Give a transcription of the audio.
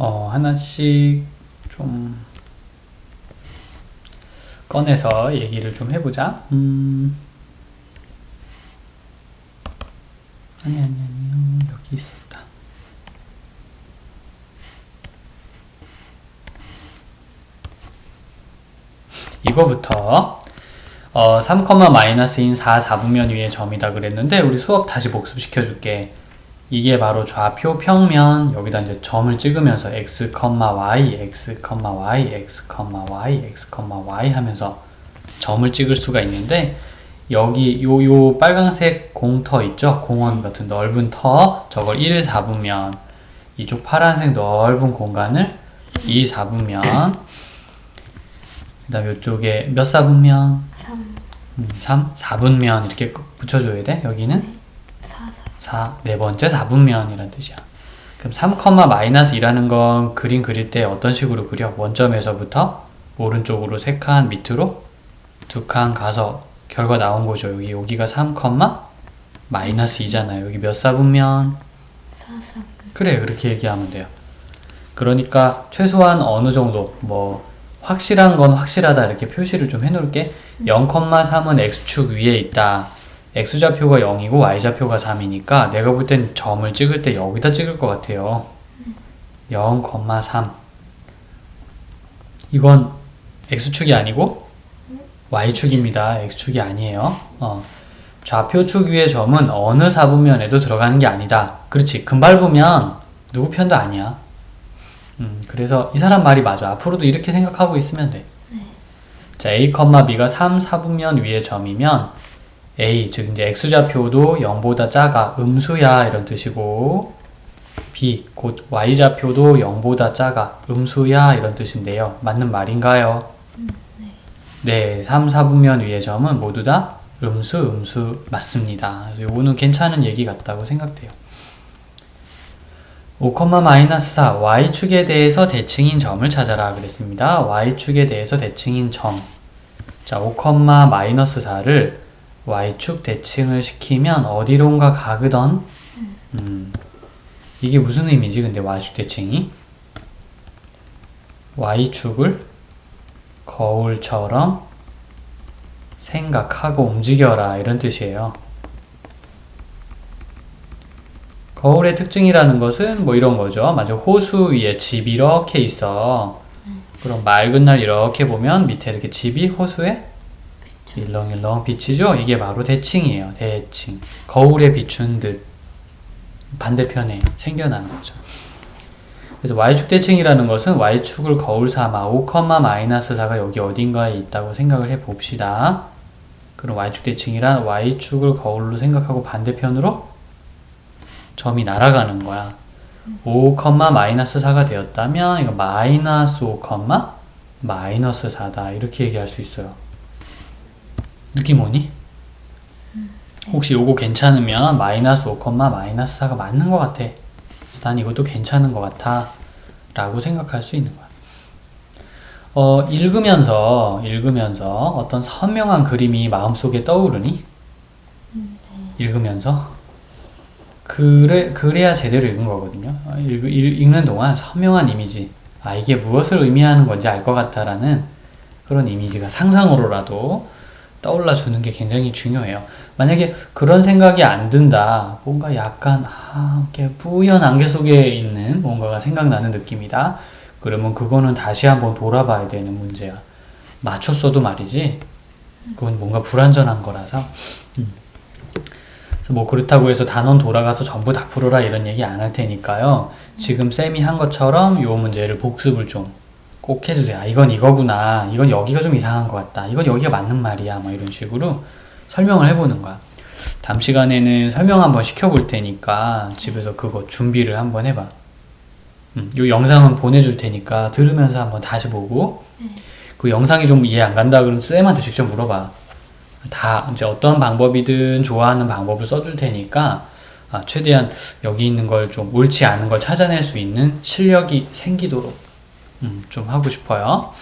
어, 하나씩 좀 꺼내서 얘기를 좀 해보자. 음. 아니, 아니, 아니요. 여기 있었다. 이거부터 어, 3, 마이너스인 4, 4분면 위의 점이다 그랬는데 우리 수업 다시 복습시켜 줄게. 이게 바로 좌표 평면 여기다 이제 점을 찍으면서 x, y, x, y, x, y, x, y 하면서 점을 찍을 수가 있는데 여기 요, 요 빨간색 공터 있죠? 공원 같은 넓은 터 저걸 1, 4분면 이쪽 파란색 넓은 공간을 2, 4분면 그 다음 이쪽에 몇 4분면? 3, 음, 3, 4분면 이렇게 붙여줘야 돼 여기는 4, 4. 4, 네 번째 4분면이란 뜻이야. 그럼 3, 마이너스 2라는 건 그림 그릴 때 어떤 식으로 그려? 원점에서부터 오른쪽으로 3칸 밑으로 2칸 가서 결과 나온 거죠. 여기 여기가 3, 마이너스 2잖아요. 여기 몇 4분면? 4, 3. 그래 그렇게 얘기하면 돼요. 그러니까 최소한 어느 정도 뭐 확실한 건 확실하다 이렇게 표시를 좀 해놓을게. 0,3은 x축 위에 있다. X좌표가 0이고 y좌표가 3이니까 내가 볼 땐 점을 찍을 때 여기다 찍을 것 같아요. 0,3 이건 x축이 아니고 y축입니다. x축이 아니에요. 어. 좌표축 위의 점은 어느 사분면에도 들어가는 게 아니다. 그렇지. 금발 보면 누구 편도 아니야. 음, 그래서 이 사람 말이 맞아. 앞으로도 이렇게 생각하고 있으면 돼. 자, a, b가 3, 4분면 위의 점이면 a, 즉 이제 x좌표도 0보다 작아. 음수야 이런 뜻이고 b, 곧 y좌표도 0보다 작아. 음수야 이런 뜻인데요. 맞는 말인가요? 네, 3, 4분면 위의 점은 모두 다 음수, 음수 맞습니다. 그래서 요거는 괜찮은 얘기 같다고 생각돼요. 5, 마이너스 4, y축에 대해서 대칭인 점을 찾아라 그랬습니다. y축에 대해서 대칭인 점. 자, 5, 마이너스 4를 y축 대칭을 시키면 어디론가 가거던 음, 이게 무슨 의미지? 근데 y축 대칭이 y축을 거울처럼 생각하고 움직여라 이런 뜻이에요. 거울의 특징이라는 것은 뭐 이런 거죠. 맞아. 호수 위에 집이 이렇게 있어. 그럼 맑은 날 이렇게 보면 밑에 이렇게 집이 호수에 일렁일렁 비치죠? 이게 바로 대칭이에요. 대칭. 거울에 비춘 듯 반대편에 생겨나는 거죠. 그래서 y축 대칭이라는 것은 y축을 거울 삼아 5, 마이너스 4가 여기 어딘가에 있다고 생각을 해 봅시다. 그럼 y축 대칭이란 y축을 거울로 생각하고 반대편으로 점이 날아가는 거야. 5, 마이너스 4가 되었다면 이거 마이너스 5, 마이너스 4다 이렇게 얘기할 수 있어요. 느낌 오니? 혹시 요거 괜찮으면 마이너스 5, 마이너스 4가 맞는 것 같아. 난 이것도 괜찮은 것 같아. 라고 생각할 수 있는 거야. 어, 읽으면서, 읽으면서 어떤 선명한 그림이 마음속에 떠오르니? 읽으면서? 그래, 그래야 제대로 읽은 거거든요. 어, 읽, 읽, 읽는 동안 선명한 이미지. 아, 이게 무엇을 의미하는 건지 알 것 같다라는 그런 이미지가 상상으로라도 떠올라 주는 게 굉장히 중요해요. 만약에 그런 생각이 안 든다, 뭔가 약간, 아, 이렇게 뿌연 안개 속에 있는 뭔가가 생각나는 느낌이다. 그러면 그거는 다시 한번 돌아봐야 되는 문제야. 맞췄어도 말이지. 그건 뭔가 불완전한 거라서. 음. 뭐 그렇다고 해서 단원 돌아가서 전부 다 풀어라 이런 얘기 안 할 테니까요. 지금 쌤이 한 것처럼 요 문제를 복습을 좀 꼭 해주세요. 아, 이건 이거구나. 이건 여기가 좀 이상한 것 같다. 이건 여기가 맞는 말이야. 뭐 이런 식으로 설명을 해보는 거야. 다음 시간에는 설명 한번 시켜볼 테니까 집에서 그거 준비를 한번 해봐. 음, 요 영상은 보내줄 테니까 들으면서 한번 다시 보고 그 영상이 좀 이해 안 간다 그러면 쌤한테 직접 물어봐. 다 이제 어떤 방법이든 좋아하는 방법을 써줄 테니까 아, 최대한 여기 있는 걸 좀 옳지 않은 걸 찾아낼 수 있는 실력이 생기도록 음, 좀 하고 싶어요.